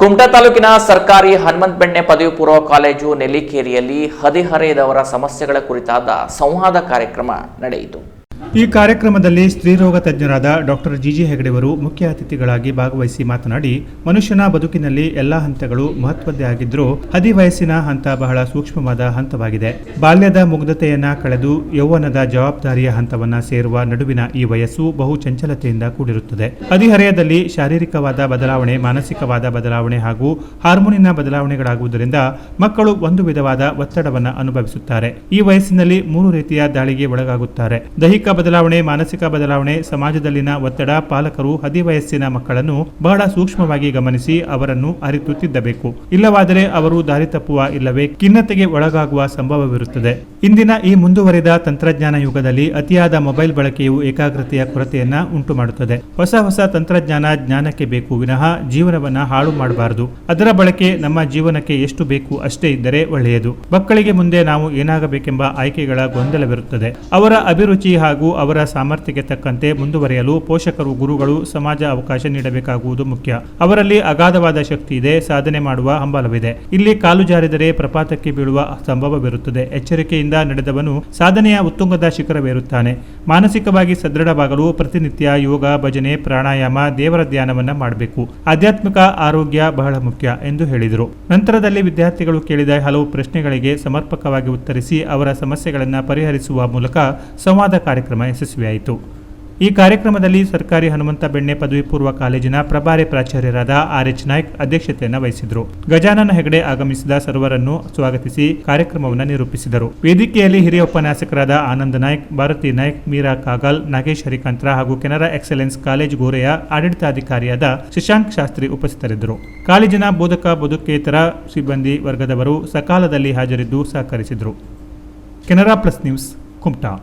ಕುಮಟಾ ತಾಲೂಕಿನ ಸರ್ಕಾರಿ ಹನುಮಂತ ಬೆಣ್ಣೆ ಪದವಿ ಪೂರ್ವ ಕಾಲೇಜು ನೆಲ್ಲಿಕೇರಿಯಲ್ಲಿ ಹದಿಹರೆಯದವರ ಸಮಸ್ಯೆಗಳ ಕುರಿತಾದ ಸಂವಾದ ಕಾರ್ಯಕ್ರಮ ನಡೆಯಿತು. ಈ ಕಾರ್ಯಕ್ರಮದಲ್ಲಿ ಸ್ತ್ರೀರೋಗ ತಜ್ಞರಾದ ಡಾಕ್ಟರ್ ಜಿಜಿ ಹೆಗಡೆವರು ಮುಖ್ಯ ಅತಿಥಿಗಳಾಗಿ ಭಾಗವಹಿಸಿ ಮಾತನಾಡಿ, ಮನುಷ್ಯನ ಬದುಕಿನಲ್ಲಿ ಎಲ್ಲಾ ಹಂತಗಳು ಮಹತ್ವದ್ದೇ ಆಗಿದ್ರೂ ಹದಿವಯಸ್ಸಿನ ಹಂತ ಬಹಳ ಸೂಕ್ಷ್ಮವಾದ ಹಂತವಾಗಿದೆ. ಬಾಲ್ಯದ ಮುಗ್ಧತೆಯನ್ನ ಕಳೆದು ಯೌವನದ ಜವಾಬ್ದಾರಿಯ ಹಂತವನ್ನ ಸೇರುವ ನಡುವಿನ ಈ ವಯಸ್ಸು ಬಹು ಚಂಚಲತೆಯಿಂದ ಕೂಡಿರುತ್ತದೆ. ಹದಿಹರೆಯದಲ್ಲಿ ಶಾರೀರಿಕವಾದ ಬದಲಾವಣೆ, ಮಾನಸಿಕವಾದ ಬದಲಾವಣೆ ಹಾಗೂ ಹಾರ್ಮೋನಿನ ಬದಲಾವಣೆಗಳಾಗುವುದರಿಂದ ಮಕ್ಕಳು ಒಂದು ವಿಧವಾದ ಒತ್ತಡವನ್ನ ಅನುಭವಿಸುತ್ತಾರೆ. ಈ ವಯಸ್ಸಿನಲ್ಲಿ ಮೂರು ರೀತಿಯ ದಾಳಿಗೆ ಒಳಗಾಗುತ್ತಾರೆ. ದೈಹಿಕ ಬದಲಾವಣೆ, ಮಾನಸಿಕ ಬದಲಾವಣೆ, ಸಮಾಜದಲ್ಲಿನ ಒತ್ತಡ, ಪಾಲಕರು ಹದಿವಯಸ್ಸಿನ ಮಕ್ಕಳನ್ನು ಬಹಳ ಸೂಕ್ಷ್ಮವಾಗಿ ಗಮನಿಸಿ ಅವರನ್ನು ಅರಿತು ತಿದ್ದಬೇಕು ಇಲ್ಲವಾದರೆ ಅವರು ದಾರಿ ತಪ್ಪುವ ಇಲ್ಲವೇ ಖಿನ್ನತೆಗೆ ಒಳಗಾಗುವ ಸಂಭವವಿರುತ್ತದೆ. ಇಂದಿನ ಈ ಮುಂದುವರಿದ ತಂತ್ರಜ್ಞಾನ ಯುಗದಲ್ಲಿ ಅತಿಯಾದ ಮೊಬೈಲ್ ಬಳಕೆಯು ಏಕಾಗ್ರತೆಯ ಕೊರತೆಯನ್ನ ಉಂಟು ಮಾಡುತ್ತದೆ ಹೊಸ ಹೊಸ ತಂತ್ರಜ್ಞಾನ ಜ್ಞಾನಕ್ಕೆ ಬೇಕು ವಿನಃ ಜೀವನವನ್ನ ಹಾಳು ಮಾಡಬಾರದು. ಅದರ ಬಳಕೆ ನಮ್ಮ ಜೀವನಕ್ಕೆ ಎಷ್ಟು ಬೇಕು ಅಷ್ಟೇ ಇದ್ದರೆ ಒಳ್ಳೆಯದು. ಮಕ್ಕಳಿಗೆ ಮುಂದೆ ನಾವು ಏನಾಗಬೇಕೆಂಬ ಆಯ್ಕೆಗಳ ಗೊಂದಲವಿರುತ್ತದೆ. ಅವರ ಅಭಿರುಚಿ ಹಾಗೂ ಅವರ ಸಾಮರ್ಥ್ಯಕ್ಕೆ ತಕ್ಕಂತೆ ಮುಂದುವರೆಯಲು ಪೋಷಕರು, ಗುರುಗಳು ಸಮಾಜ ಅವಕಾಶ ನೀಡಬೇಕಾಗುವುದು ಮುಖ್ಯ. ಅವರಲ್ಲಿ ಅಗಾಧವಾದ ಶಕ್ತಿ ಇದೆ, ಸಾಧನೆ ಮಾಡುವ ಹಂಬಲವಿದೆ. ಇಲ್ಲಿ ಕಾಲು ಜಾರಿದರೆ ಪ್ರಪಾತಕ್ಕೆ ಬೀಳುವ ಸಂಭವವಿರುತ್ತದೆ. ಎಚ್ಚರಿಕೆಯಿಂದ ನಡೆದವನು ಸಾಧನೆಯ ಉತ್ತುಂಗದ ಶಿಖರವೇರುತ್ತಾನೆ. ಮಾನಸಿಕವಾಗಿ ಸದೃಢವಾಗಲು ಪ್ರತಿನಿತ್ಯ ಯೋಗ, ಭಜನೆ, ಪ್ರಾಣಾಯಾಮ, ದೇವರ ಧ್ಯಾನವನ್ನ ಮಾಡಬೇಕು. ಆಧ್ಯಾತ್ಮಿಕ ಆರೋಗ್ಯ ಬಹಳ ಮುಖ್ಯ ಎಂದು ಹೇಳಿದರು. ನಂತರದಲ್ಲಿ ವಿದ್ಯಾರ್ಥಿಗಳು ಕೇಳಿದ ಹಲವು ಪ್ರಶ್ನೆಗಳಿಗೆ ಸಮರ್ಪಕವಾಗಿ ಉತ್ತರಿಸಿ ಅವರ ಸಮಸ್ಯೆಗಳನ್ನು ಪರಿಹರಿಸುವ ಮೂಲಕ ಸಂವಾದ ಕಾರ್ಯಕ್ರಮ ಯಶಸ್ವಿಯಾಯಿತು. ಈ ಕಾರ್ಯಕ್ರಮದಲ್ಲಿ ಸರ್ಕಾರಿ ಹನುಮಂತ ಬೆಣ್ಣೆ ಪದವಿ ಪೂರ್ವ ಕಾಲೇಜಿನ ಪ್ರಭಾರಿ ಪ್ರಾಚಾರ್ಯರಾದ ಆರ್ ಎಚ್ ನಾಯ್ಕ್ ಅಧ್ಯಕ್ಷತೆಯನ್ನು ವಹಿಸಿದರು. ಗಜಾನನ ಹೆಗಡೆ ಆಗಮಿಸಿದ ಸರ್ವರನ್ನು ಸ್ವಾಗತಿಸಿ ಕಾರ್ಯಕ್ರಮವನ್ನು ನಿರೂಪಿಸಿದರು. ವೇದಿಕೆಯಲ್ಲಿ ಹಿರಿಯ ಉಪನ್ಯಾಸಕರಾದ ಆನಂದ ನಾಯ್ಕ್, ಭಾರತಿ ನಾಯ್ಕ್, ಮೀರಾ ಕಾಗಲ್, ನಾಗೇಶ್ ಹರಿಕಂತ್ರ ಹಾಗೂ ಕೆನರಾ ಎಕ್ಸಲೆನ್ಸ್ ಕಾಲೇಜ್ ಗೋರೆಯ ಆಡಳಿತಾಧಿಕಾರಿಯಾದ ಶಶಾಂಕ್ ಶಾಸ್ತ್ರಿ ಉಪಸ್ಥಿತರಿದ್ದರು. ಕಾಲೇಜಿನ ಬೋಧಕ ಬದುಕೇತರ ಸಿಬ್ಬಂದಿ ವರ್ಗದವರು ಸಕಾಲದಲ್ಲಿ ಹಾಜರಿದ್ದು ಸಹಕರಿಸಿದರು. Canara plus news, Kumta.